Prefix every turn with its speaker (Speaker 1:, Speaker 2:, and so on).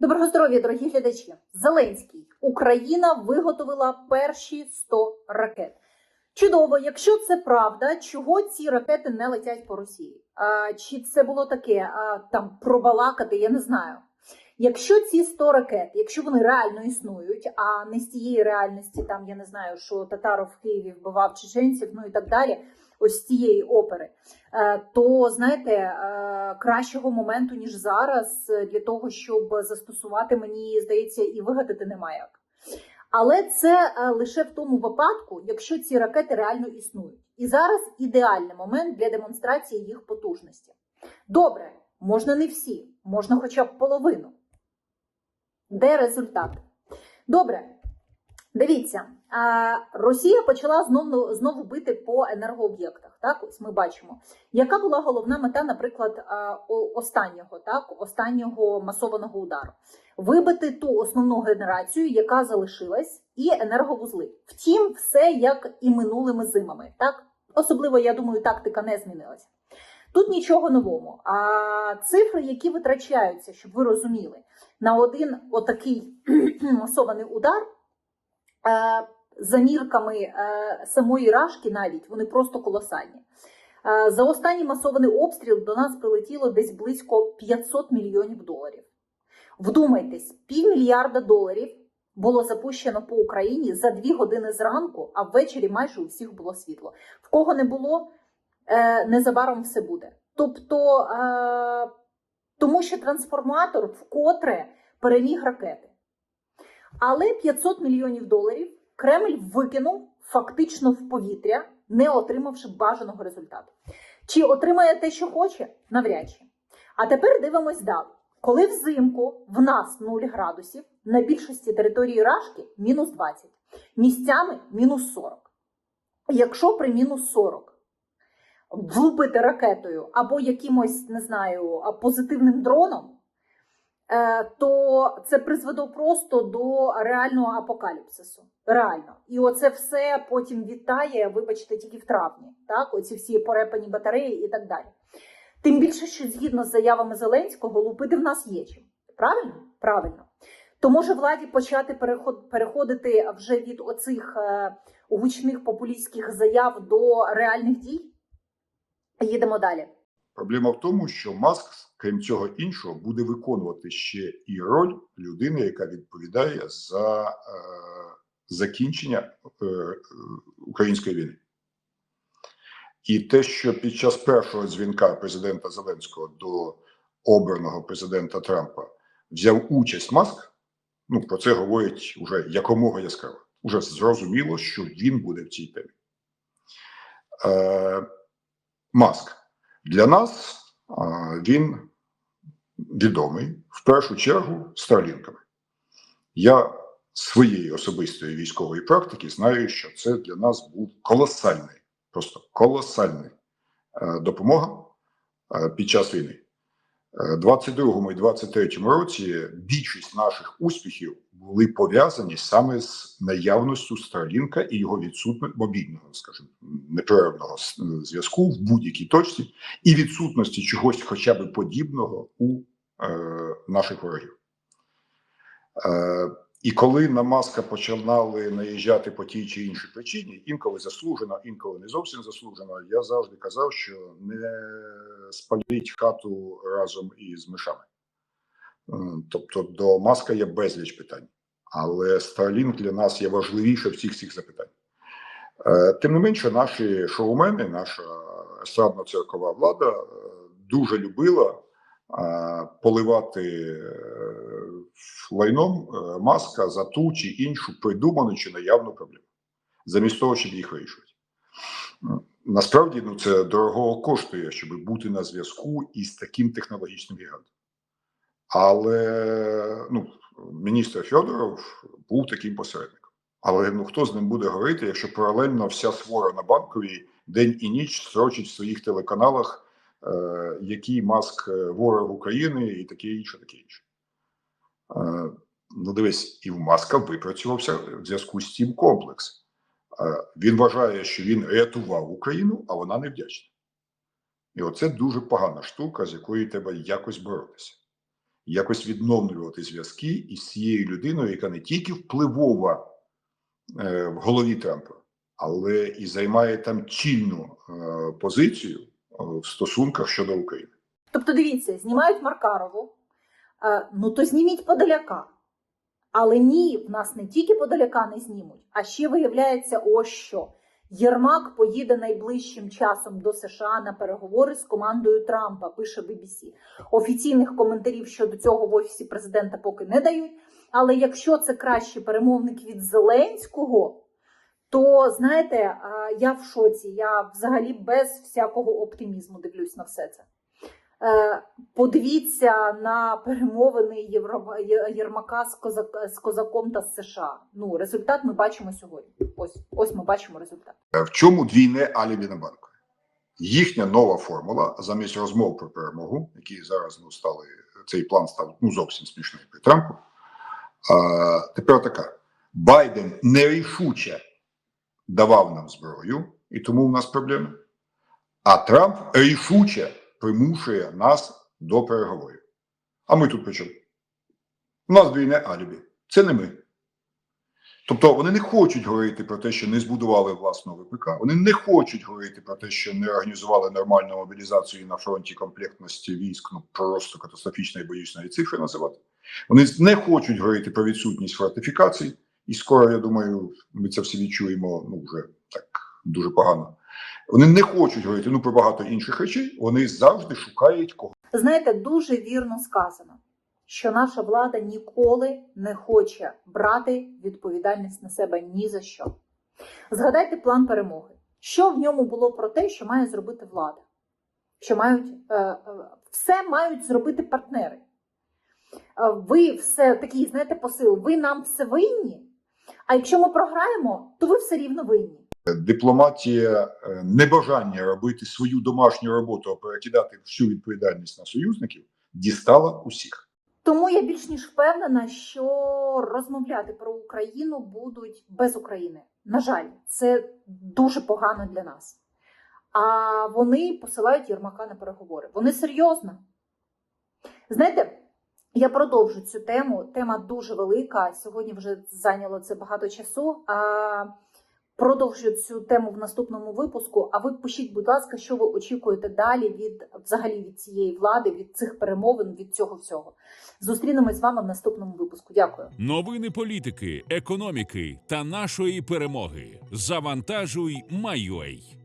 Speaker 1: Доброго здоров'я, дорогі глядачі. Зеленський. Україна виготовила перші 100 ракет. Чудово, якщо це правда, чого ці ракети не летять по Росії? А, чи це було таке а, там пробалакати? Я не знаю. Якщо ці 100 ракет, якщо вони реально існують, а не з тієї реальності, там я не знаю, що Татаров в Києві вбивав чеченців, ну і так далі, ось цієї опери, е, то знаєте, е, кращого моменту ніж зараз для того, щоб застосувати, мені здається, і вигадати немає як. Але це е, лише в тому випадку, якщо ці ракети реально існують. І зараз ідеальний момент для демонстрації їх потужності. Добре, можна не всі, можна хоча б половину. Де результат? Добре. Дивіться, Росія почала знову знову бити по енергооб'єктах. Так, ось ми бачимо, яка була головна мета, наприклад, останнього, так, останнього масованого удару вибити ту основну генерацію, яка залишилась, і енерговузли. Втім, все як і минулими зимами. Так, особливо, я думаю, тактика не змінилася. Тут нічого нового. А цифри, які витрачаються, щоб ви розуміли, на один отакий масований удар. Е, за мірками е, самої рашки навіть вони просто колосальні. Е, За останній масований обстріл до нас прилетіло десь близько 500 мільйонів доларів. Вдумайтесь, півмільярда доларів було запущено по Україні за дві години зранку, а ввечері майже у всіх було світло. В кого не було, незабаром все буде. Тобто, тому що трансформатор вкотре переміг ракети. Але 500 мільйонів доларів Кремль викинув фактично в повітря, не отримавши бажаного результату. Чи отримає те, що хоче? Навряд чи. А тепер дивимось далі. Коли взимку в нас 0 градусів, на більшості території Рашки мінус 20, місцями мінус 40. Якщо при мінус 40 влупити ракетою або якимось, не знаю, позитивним дроном, то це призведе просто до реального апокаліпсису. Реально. І оце все потім вітає, вибачте, тільки в травні. Так, оці всі порепані батареї і так далі. Тим більше, що згідно з заявами Зеленського, лупити в нас є чим. Правильно? Правильно. То може владі почати переход, переходити вже від оцих е, гучних популістських заяв до реальних дій? Їдемо далі.
Speaker 2: Проблема в тому, що Маск, крім цього іншого, буде виконувати ще і роль людини, яка відповідає за е, закінчення е, української війни. І те, що під час першого дзвінка президента Зеленського до обраного президента Трампа взяв участь Маск, ну про це говорять уже якомога яскраво. Уже зрозуміло, що він буде в цій темі. Е, Маск. Для нас він відомий в першу чергу старлінками. Я своєї особистої військової практики знаю, що це для нас був колосальний, просто колосальний е, допомога е, під час війни. Е, 22-му і 23-му році більшість наших успіхів були пов'язані саме з наявністю Старлінка і його відсутності мобільного, скажімо, непрервного зв'язку в будь-якій точці, і відсутності чогось, хоча б подібного у е, наших ворогів. Е, і коли на маска починали наїжджати по тій чи іншій причині, інколи заслужено, інколи не зовсім заслужено, я завжди казав, що не спаліть хату разом із мишами. Тобто до маска є безліч питань, але Starlink для нас є важливіше всіх цих запитань. Е, Тим не менше, наші шоумени, наша естрадно-церкова влада е, дуже любила поливати е, лайном е, маска за ту чи іншу придуману чи наявну проблему, замість того, щоб їх вирішувати. Насправді ну, це дорого коштує, щоб бути на зв'язку із таким технологічним гігантом. Але ну, міністр Федоров був таким посередником. Але ну хто з ним буде говорити, якщо паралельно вся свора на банковій день і ніч строчить в своїх телеканалах, який маск е, ворог України і таке інше, таке інше. Е, ну, дивись, і в маска випрацювався в зв'язку з цим комплекс. Е, він вважає, що він рятував Україну, а вона не вдячна. І оце дуже погана штука, з якою треба якось боротися. якось відновлювати зв'язки із цією людиною, яка не тільки впливова е, в голові Трампа, але і займає там чільну е, позицію е, в стосунках щодо України.
Speaker 1: Тобто, дивіться, знімають Маркарову, е, ну то зніміть Подоляка. Але ні, в нас не тільки Подоляка не знімуть, а ще виявляється, ось що. Єрмак поїде найближчим часом до США на переговори з командою Трампа, пише BBC. Офіційних коментарів щодо цього в офісі президента поки не дають. Але якщо це кращий перемовник від Зеленського, то знаєте, е, я в шоці. Я взагалі без всякого оптимізму дивлюсь на все це. Е, Подивіться на перемовини Єрмака з, козаком та з США. Ну, результат ми бачимо сьогодні. Ось, ось ми бачимо результат.
Speaker 2: Е, В чому двійне алібі на банку? Їхня нова формула замість розмов про перемогу, які зараз ну, стали цей план став ну зовсім смішний при Трампу. А, тепер така: Байден нерішуче давав нам зброю, і тому в нас проблеми. А Трамп рішуче примушує нас до переговорів. А ми тут при? У нас двійне алібі. Це не ми. Тобто вони не хочуть говорити про те, що не збудували власного ВПК. Вони не хочуть говорити про те, що не організували нормальну мобілізацію на фронті комплектності військ. Ну просто катастрофічно, я боюсь навіть цифри називати. Вони не хочуть говорити про відсутність фортифікацій, і скоро, я думаю, ми це всі відчуємо ну вже так дуже погано. Вони не хочуть говорити ну про багато інших речей. Вони завжди шукають кого.
Speaker 1: Знаєте, дуже вірно сказано, що наша влада ніколи не хоче брати відповідальність на себе ні за що. Згадайте план перемоги. Що в ньому було про те, що має зробити влада? Що мають е, е, все мають зробити партнери. Е, Ви все такий, знаєте, посил, ви нам все винні. А якщо ми програємо, то ви все рівно винні.
Speaker 2: Дипломатія е, небажання робити свою домашню роботу, а перекидати всю відповідальність на союзників, дістала усіх.
Speaker 1: Тому я більш ніж впевнена, що розмовляти про Україну будуть без України. На жаль, це дуже погано для нас. А вони посилають Єрмака на переговори. Вони серйозно. Знаєте, я продовжу цю тему. Тема дуже велика. Сьогодні вже зайняло це багато часу. А продовжу цю тему в наступному випуску. А ви пишіть, будь ласка, що ви очікуєте далі від взагалі від цієї влади, від цих перемовин, від цього всього. Зустрінемось з вами в наступному випуску. Дякую.
Speaker 3: Новини політики, економіки та нашої перемоги. Завантажуй, Майой.